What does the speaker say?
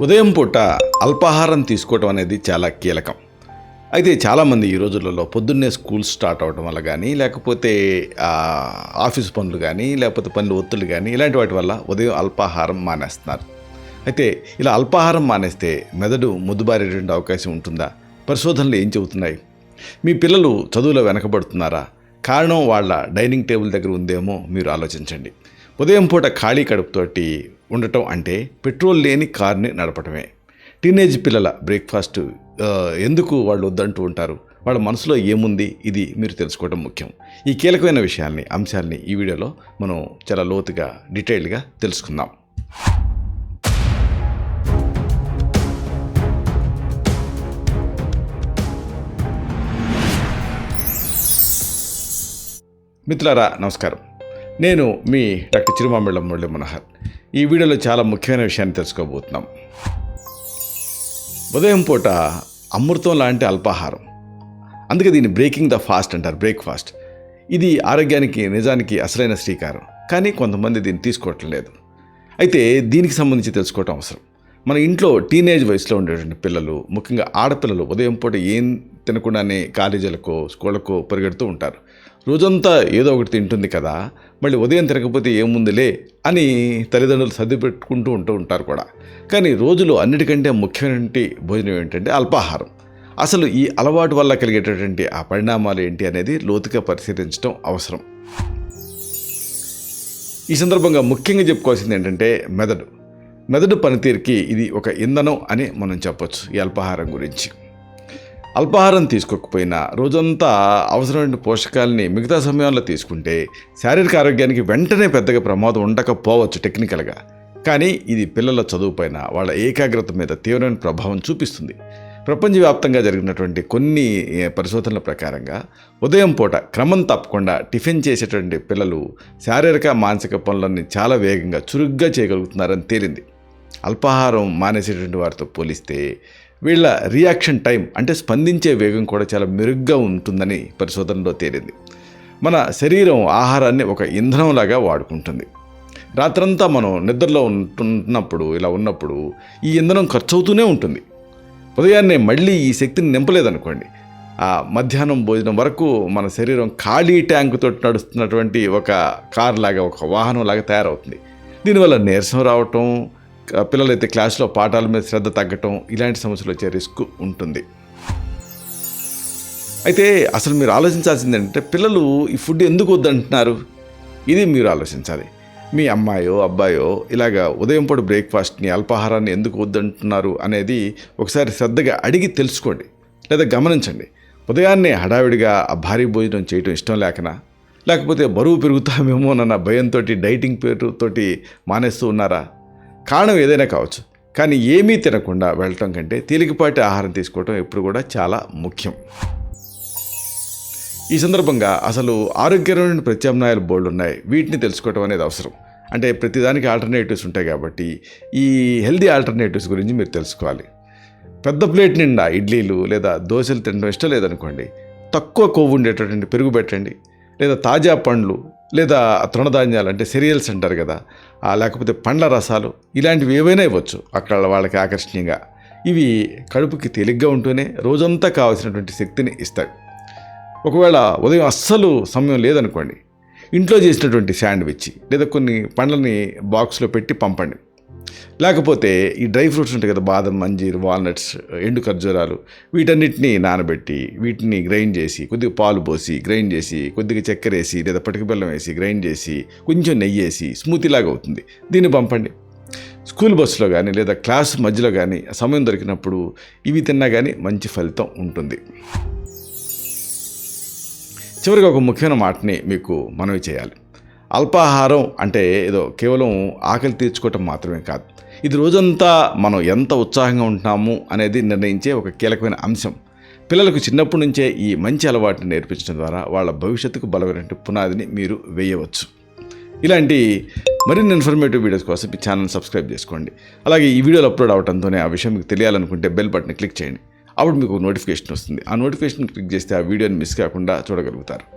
ఉదయం పూట అల్పాహారం తీసుకోవటం అనేది చాలా కీలకం. అయితే చాలామంది ఈ రోజులలో పొద్దున్నే స్కూల్ స్టార్ట్ అవడం వల్ల కానీ లేకపోతే ఆఫీస్ పనులు కానీ లేకపోతే పనులు ఒత్తులు కానీ ఇలాంటి వాటి వల్ల ఉదయం అల్పాహారం మానేస్తున్నారు. అయితే ఇలా అల్పాహారం మానేస్తే మెదడు ముద్దుబారేటువంటి అవకాశం ఉంటుందా? పరిశోధనలు ఏం చెబుతున్నాయి? మీ పిల్లలు చదువులో వెనకబడుతున్నారా? కారణం వాళ్ళ డైనింగ్ టేబుల్ దగ్గర ఉందేమో మీరు ఆలోచించండి. ఉదయం పూట ఖాళీ కడుపుతోటి ఉండటం అంటే పెట్రోల్ లేని కార్ని నడపటమే. టీనేజ్ పిల్లల బ్రేక్ఫాస్ట్ ఎందుకు వాళ్ళు వద్దంటూ ఉంటారు? వాళ్ళ మనసులో ఏముంది? ఇది మీరు తెలుసుకోవడం ముఖ్యం. ఈ కీలకమైన విషయాల్ని అంశాల్ని ఈ వీడియోలో మనం చాలా లోతుగా డీటెయిల్డ్గా తెలుసుకుందాం. మిత్రులారా నమస్కారం. నేను మీ డాక్టర్ చిరుమామిళ్ళ మురళి మనోహర్. ఈ వీడియోలో చాలా ముఖ్యమైన విషయాన్ని తెలుసుకోబోతున్నాం. ఉదయం పూట అమృతం లాంటి అల్పాహారం. అందుకే దీన్ని బ్రేకింగ్ ద ఫాస్ట్ అంటారు బ్రేక్ఫాస్ట్. ఇది ఆరోగ్యానికి నిజానికి అసలైన శ్రీకారం. కానీ కొంతమంది దీన్ని తీసుకోవటం లేదు అయితే దీనికి సంబంధించి తెలుసుకోవటం అవసరం. మన ఇంట్లో టీనేజ్ వయసులో ఉండేటువంటి పిల్లలు ముఖ్యంగా ఆడపిల్లలు ఉదయం పూట ఏం తినకుండానే కాలేజీలకో స్కూళ్ళకో పరిగెడుతూ ఉంటారు. రోజంతా ఏదో ఒకటి తింటుంది కదా మళ్ళీ ఉదయం తినకపోతే ఏముందిలే అని తల్లిదండ్రులు సర్ది పెట్టుకుంటూ ఉంటూ ఉంటారు కూడా. కానీ రోజులో అన్నిటికంటే ముఖ్యమైనటువంటి భోజనం ఏంటంటే అల్పాహారం. అసలు ఈ అలవాటు వల్ల కలిగేటటువంటి ఆ పరిణామాలు ఏంటి అనేది లోతుగా పరిశీలించడం అవసరం. ఈ సందర్భంగా ముఖ్యంగా చెప్పుకోవాల్సింది ఏంటంటే మెదడు. మెదడు పనితీరుకి ఇది ఒక ఇంధనం అని మనం చెప్పొచ్చు ఈ అల్పాహారం గురించి. అల్పాహారం తీసుకోకపోయినా రోజంతా అవసరమైన పోషకాలని మిగతా సమయంలో తీసుకుంటే శారీరక ఆరోగ్యానికి వెంటనే పెద్దగా ప్రమాదం ఉండకపోవచ్చు టెక్నికల్గా. కానీ ఇది పిల్లల చదువుపైన వాళ్ళ ఏకాగ్రత మీద తీవ్రమైన ప్రభావం చూపిస్తుంది. ప్రపంచవ్యాప్తంగా జరిగినటువంటి కొన్ని పరిశోధనల ప్రకారంగా ఉదయం పూట క్రమం తప్పకుండా టిఫిన్ చేసేటువంటి పిల్లలు శారీరక మానసిక పనులన్నీ చాలా వేగంగా చురుగ్గా చేయగలుగుతున్నారని తేలింది. అల్పాహారం మానేసేటువంటి వారితో పోలిస్తే వీళ్ళ రియాక్షన్ టైం అంటే స్పందించే వేగం కూడా చాలా మెరుగ్గా ఉంటుందని పరిశోధనలో తేలింది. మన శరీరం ఆహారాన్ని ఒక ఇంధనంలాగా వాడుకుంటుంది. రాత్రంతా మనం నిద్రలో ఉంటున్నప్పుడు ఇలా ఉన్నప్పుడు ఈ ఇంధనం ఖర్చు అవుతూనే ఉంటుంది. ఉదయాన్నే మళ్ళీ ఈ శక్తిని నింపలేదనుకోండి. ఆ మధ్యాహ్నం భోజనం వరకు మన శరీరం ఖాళీ ట్యాంకుతో నడుస్తున్నటువంటి ఒక కార్ లాగా ఒక వాహనం లాగా తయారవుతుంది. దీనివల్ల నీరసం రావటం పిల్లలైతే క్లాస్లో పాఠాల మీద శ్రద్ధ తగ్గటం ఇలాంటి సమస్యలు వచ్చే రిస్క్ ఉంటుంది. అయితే అసలు మీరు ఆలోచించాల్సింది ఏంటంటే పిల్లలు ఈ ఫుడ్ ఎందుకు వద్దంటున్నారు? ఇది మీరు ఆలోచించాలి. మీ అమ్మాయో అబ్బాయో ఇలాగా ఉదయం పూట బ్రేక్ఫాస్ట్ని అల్పాహారాన్ని ఎందుకు వద్దంటున్నారు అనేది ఒకసారి శ్రద్ధగా అడిగి తెలుసుకోండి. లేదా గమనించండి. ఉదయాన్నే హడావిడిగా ఆ భారీ భోజనం చేయటం ఇష్టం లేకనా? లేకపోతే బరువు పెరుగుతామేమోనన్న భయంతో డైటింగ్ పేరుతోటి మానేస్తూ ఉన్నారా? కారణం ఏదైనా కావచ్చు. కానీ ఏమీ తినకుండా వెళ్ళటం కంటే తేలికపాటి ఆహారం తీసుకోవటం ఎప్పుడు కూడా చాలా ముఖ్యం. ఈ సందర్భంగా అసలు ఆరోగ్యకరమైన ప్రత్యామ్నాయాలు బోర్డు ఉన్నాయి వీటిని తెలుసుకోవటం అనేది అవసరం. అంటే ప్రతిదానికి ఆల్టర్నేటివ్స్ ఉంటాయి కాబట్టి ఈ హెల్దీ ఆల్టర్నేటివ్స్ గురించి మీరు తెలుసుకోవాలి. పెద్ద ప్లేట్ నిండా ఇడ్లీలు లేదా దోశలు తినడం ఇష్టం లేదనుకోండి. తక్కువ కొవ్వు ఉండేటటువంటి పెరుగు పెట్టండి. లేదా తాజా పండ్లు లేదా తృణధాన్యాలు అంటే సిరియల్స్ అంటారు కదా ఆ లేకపోతే పండ్ల రసాలు ఇలాంటివి ఏవైనా ఇవ్వచ్చు అక్కడ వాళ్ళకి ఆకర్షణీయంగా. ఇవి కడుపుకి తేలిగ్గా ఉంటూనే రోజంతా కావాల్సినటువంటి శక్తిని ఇస్తాయి. ఒకవేళ ఉదయం అస్సలు సమయం లేదనుకోండి ఇంట్లో చేసినటువంటి శాండ్విచ్ లేదా కొన్ని పండ్లని బాక్స్లో పెట్టి పంపండి. లేకపోతే ఈ డ్రై ఫ్రూట్స్ ఉంటాయి కదా బాదం మంజీర్ వాల్నట్స్ ఎండు ఖర్జూరాలు వీటన్నిటిని నానబెట్టి వీటిని గ్రైండ్ చేసి కొద్దిగా పాలు పోసి గ్రైండ్ చేసి కొద్దిగా చక్కెర వేసి లేదా పటిక బెల్లం వేసి గ్రైండ్ చేసి కొంచెం నెయ్యి వేసి స్మూతీలాగా అవుతుంది. దీన్ని పంపండి. స్కూల్ బస్సులో కానీ లేదా క్లాస్ మధ్యలో కానీ సమయం దొరికినప్పుడు ఇవి తిన్నా కానీ మంచి ఫలితం ఉంటుంది. చివరిగా ఒక ముఖ్యమైన మాటని మీకు మనవి చేయాలి. అల్పాహారం అంటే ఏదో కేవలం ఆకలి తీర్చుకోవటం మాత్రమే కాదు. ఇది రోజంతా మనం ఎంత ఉత్సాహంగా ఉంటున్నాము అనేది నిర్ణయించే ఒక కీలకమైన అంశం. పిల్లలకు చిన్నప్పటి నుంచే ఈ మంచి అలవాటుని నేర్పించడం ద్వారా వాళ్ళ భవిష్యత్తుకు బలమైన పునాదిని మీరు వేయవచ్చు. ఇలాంటి మరిన్ని ఇన్ఫర్మేటివ్ వీడియోస్ కోసం ఈ ఛానల్ సబ్స్క్రైబ్ చేసుకోండి. అలాగే ఈ వీడియోలు అప్లోడ్ అవడంతోనే ఆ విషయం మీకు తెలియాలనుకుంటే బెల్ బటన్ క్లిక్ చేయండి. అప్పుడు మీకు నోటిఫికేషన్ వస్తుంది. ఆ నోటిఫికేషన్ క్లిక్ చేస్తే ఆ వీడియోని మిస్ కాకుండా చూడగలుగుతారు.